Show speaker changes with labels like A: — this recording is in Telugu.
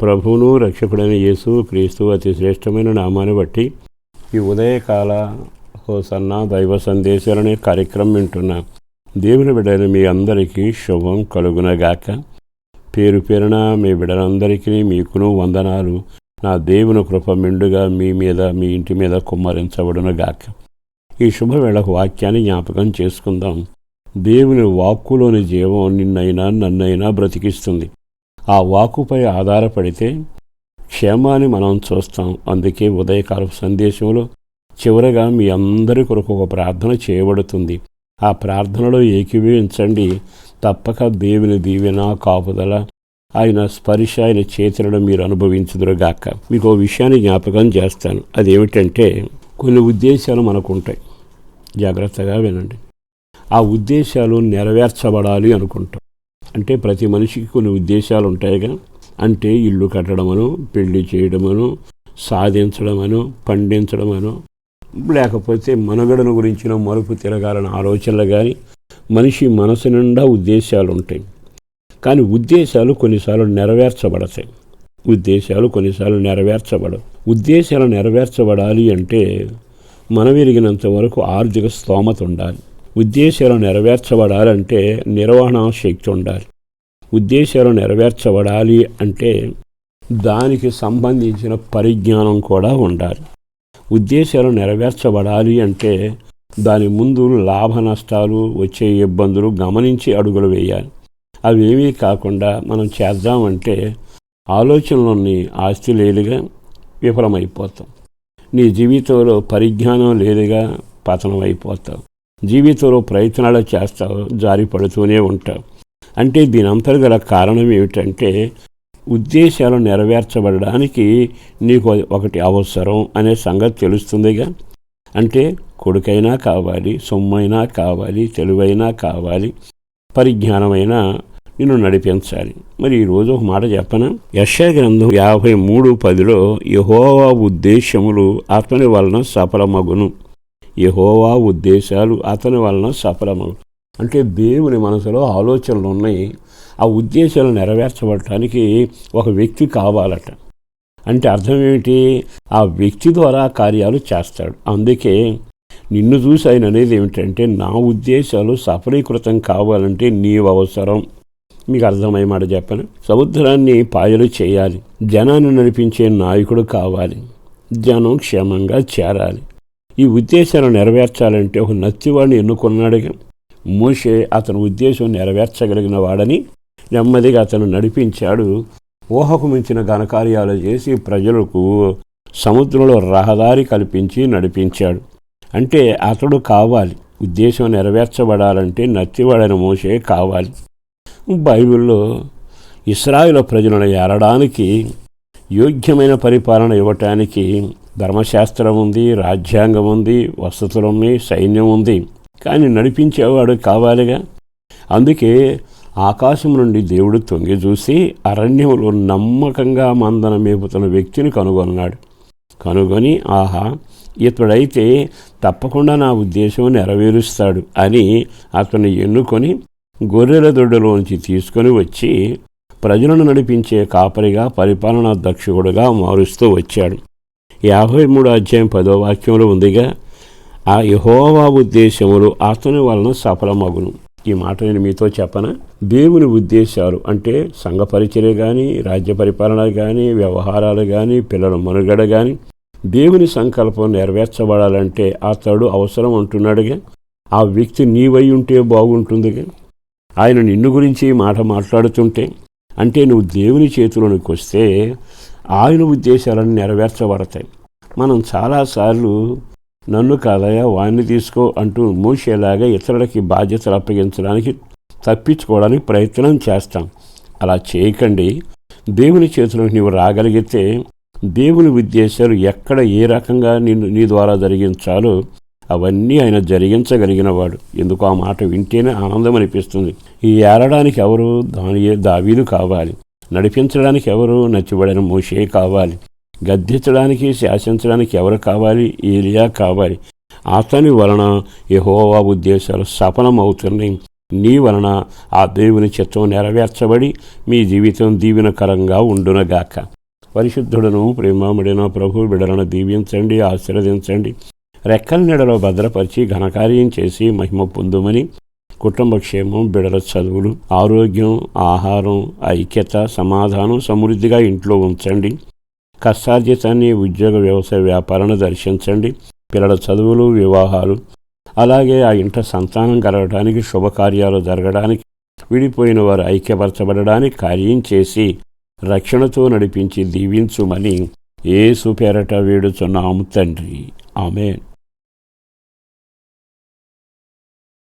A: ప్రభువును రక్షకుడైన యేసు క్రీస్తు అతి శ్రేష్టమైన నామాన్ని బట్టి ఈ ఉదయకాల హోసన్న దైవ సందేశాలనే కార్యక్రమం వింటున్న దేవుని బిడ్డైన మీ అందరికీ శుభం కలుగునగాక. పేరు పేరున మీ బిడ్డలందరికీ మీకును వందనాలు. నా దేవుని కృప మెండుగా మీ మీద మీ ఇంటి మీద కుమ్మరించబడునగాక. ఈ శుభవేళకు వాక్యాన్ని జ్ఞాపకం చేసుకుందాం. దేవుని వాక్కులోని జీవం నిన్నైనా నన్నైనా బ్రతికిస్తుంది. ఆ వాక్కుపై ఆధారపడితే క్షేమాన్ని మనం చూస్తాం. అందుకే ఉదయకాలపు సందేశంలో చివరగా మీ అందరి కొరకు ఒక ప్రార్థన చేయబడుతుంది. ఆ ప్రార్థనలో ఏకీభవించండి. తప్పక దేవుని దీవెన కాపుదల ఆయన స్పర్శ ఆయన చేతులను మీరు అనుభవించుదురుగాక. మీకు ఓ విషయాన్ని జ్ఞాపకం చేస్తాను. అదేమిటంటే కొన్ని ఉద్దేశాలు మనకు ఉంటాయి జాగ్రత్తగా వినండి. ఆ ఉద్దేశాలు నెరవేర్చబడాలి అనుకుంటాం. అంటే ప్రతి మనిషికి కొన్ని ఉద్దేశాలు ఉంటాయిగా. అంటే ఇల్లు కట్టడమను పెళ్ళి చేయడమను సాధించడమను పండించడమను లేకపోతే మనుగడను గురించిన మరుపు తిరగాలని ఆలోచనలు కానీ మనిషి మనసు నిండా ఉద్దేశాలు ఉంటాయి. కానీ ఉద్దేశాలు కొన్నిసార్లు నెరవేర్చబడతాయి. ఉద్దేశాలు కొన్నిసార్లు నెరవేర్చబడవు. ఉద్దేశాలు నెరవేర్చబడాలి అంటే మనమెరిగినంత వరకు ఆర్థిక స్తోమత ఉండాలి. ఉద్దేశాలు నెరవేర్చబడాలంటే నిర్వహణ శక్తి ఉండాలి. ఉద్దేశాలు నెరవేర్చబడాలి అంటే దానికి సంబంధించిన పరిజ్ఞానం కూడా ఉండాలి. ఉద్దేశాలు నెరవేర్చబడాలి అంటే దాని ముందు లాభ నష్టాలు వచ్చే ఇబ్బందులు గమనించి అడుగులు వేయాలి. అవేమీ కాకుండా మనం చేద్దామంటే ఆలోచనలోని ఆస్తి లేదుగా విఫలమైపోతాం. నీ జీవితంలో పరిజ్ఞానం లేదుగా పతనం అయిపోతావు జీవితంలో ప్రయత్నాలు చేస్తావు జారి పడుతూనే ఉంటావు. అంటే దీని అంతర్గల కారణం ఏమిటంటే ఉద్దేశాలు నెరవేర్చబడడానికి నీకు ఒకటి అవసరం అనే సంగతి తెలుస్తుందిగా. అంటే కొడుకైనా కావాలి సొమ్మైనా కావాలి తెలివైనా కావాలి పరిజ్ఞానమైనా నిన్ను నడిపించాలి. మరి ఈరోజు ఒక మాట చెప్పనా? యశ గ్రంథం యాభై మూడు పదిలో యహోవా ఉద్దేశములు అతని వలన సఫలమగును. యహోవా ఉద్దేశాలు అతని వలన సఫలమగు అంటే దేవుని మనసులో ఆలోచనలు ఉన్నాయి. ఆ ఉద్దేశాలు నెరవేర్చబడటానికి ఒక వ్యక్తి కావాలట. అంటే అర్థం ఏమిటి? ఆ వ్యక్తి ద్వారా కార్యాలు చేస్తాడు. అందుకే నిన్ను చూసి ఆయన అనేది ఏమిటంటే నా ఉద్దేశాలు సఫలీకృతం కావాలంటే నీవు అవసరం. మీకు అర్థమయ్యే మాట చెప్పను. సముద్రాన్ని పాయలు చేయాలి. జనాన్ని నడిపించే నాయకుడు కావాలి. జనం క్షేమంగా చేరాలి. ఈ ఉద్దేశాలు నెరవేర్చాలంటే ఒక నత్తివాడిని ఎన్నుకున్నాడుగా మోషే అతని ఉద్దేశం నెరవేర్చగలిగిన వాడని నెమ్మదిగా అతను నడిపించాడు. ఊహకు మించిన ఘనకార్యాలు చేసి ప్రజలకు సముద్రంలో రహదారి కల్పించి నడిపించాడు. అంటే అతడు కావాలి. ఉద్దేశం నెరవేర్చబడాలంటే నత్తివాడైన మోసే కావాలి. బైబిల్లో ఇస్రాయిల ప్రజలను ఏరడానికి యోగ్యమైన పరిపాలన ఇవ్వటానికి ధర్మశాస్త్రం ఉంది రాజ్యాంగం ఉంది వసతులు ఉన్నాయి సైన్యం ఉంది. కానీ నడిపించేవాడు కావాలిగా. అందుకే ఆకాశం నుండి దేవుడు తొంగి చూసి అరణ్యంలో నమ్మకంగా మందన మేపుతున్న వ్యక్తిని కనుగొన్నాడు. కనుగొని ఆహా ఇతడైతే తప్పకుండా నా ఉద్దేశం నెరవేరుస్తాడు అని అతన్ని ఎన్నుకొని గొర్రెల దొడ్డలోంచి తీసుకొని వచ్చి ప్రజలను నడిపించే కాపరిగా పరిపాలనా దక్షుడుగా మారుస్తూ వచ్చాడు. యాభై మూడు అధ్యాయం పదో వాక్యంలో ఉందిగా ఆ యహోవా ఉద్దేశములు అతని వలన సఫలమగును. ఈ మాట నేను మీతో చెప్పన? దేవుని ఉద్దేశాలు అంటే సంఘ పరిచర్య కానీ రాజ్య పరిపాలన కానీ వ్యవహారాలు కానీ పిల్లల మనుగడ కానీ దేవుని సంకల్పం నెరవేర్చబడాలంటే అతడు అవసరం అంటున్నాడుగా? ఆ వ్యక్తి నీవై ఉంటే బాగుంటుందిగా? ఆయన నిన్ను గురించి మాట మాట్లాడుతుంటే అంటే నువ్వు దేవుని చేతిలోనికి వస్తే ఆయన ఉద్దేశాలను నెరవేర్చబడతాయి. మనం చాలాసార్లు నన్ను కాదయా వాడిని తీసుకో అంటూ మూసేలాగా ఇతరులకి బాధ్యతలు అప్పగించడానికి తప్పించుకోవడానికి ప్రయత్నం చేస్తాం. అలా చేయకండి. దేవుని చేతిలోకి నీవు రాగలిగితే దేవుని ఉద్దేశాలు ఎక్కడ ఏ రకంగా నిన్ను నీ ద్వారా జరిగించాలో అవన్నీ ఆయన జరిగించగలిగినవాడు ఎందుకు ఆ మాట వింటేనే ఆనందం అనిపిస్తుంది. ఈ ఏరడానికి ఎవరు దాని దావీదు కావాలి. నడిపించడానికి ఎవరు నచ్చిబడిన మోషే కావాలి. గద్దించడానికి శాసించడానికి ఎవరు కావాలి? ఏలియా కావాలి. అతని వలన యహోవా ఉద్దేశాలు సఫలమవుతున్నాయి. నీ వలన ఆ దేవుని చిత్తం నెరవేర్చబడి మీ జీవితం దీవెనకరంగా ఉండునగాక. పరిశుద్ధుడను ప్రేమాముడిన ప్రభు బిడలను దీవించండి ఆశీర్వదించండి. రెక్కల నీడలో భద్రపరిచి ఘనకార్యం చేసి మహిమ పొందుమని కుటుంబ క్షేమం బిడల చదువులు ఆరోగ్యం ఆహారం ఐక్యత సమాధానం సమృద్ధిగా ఇంట్లో ఉంచండి. కష్టార్జితాన్ని ఉద్యోగ వ్యవసాయ వ్యాపారాన్ని దర్శించండి. పిల్లల చదువులు వివాహాలు అలాగే ఆ ఇంట సంతానం కలగడానికి శుభకార్యాలు జరగడానికి విడిపోయిన వారు ఐక్యపరచబడడానికి కార్యం చేసి రక్షణతో నడిపించి దీవించుమని ఏసు సుపేరట వేడుచున్నాము తండ్రి. ఆమె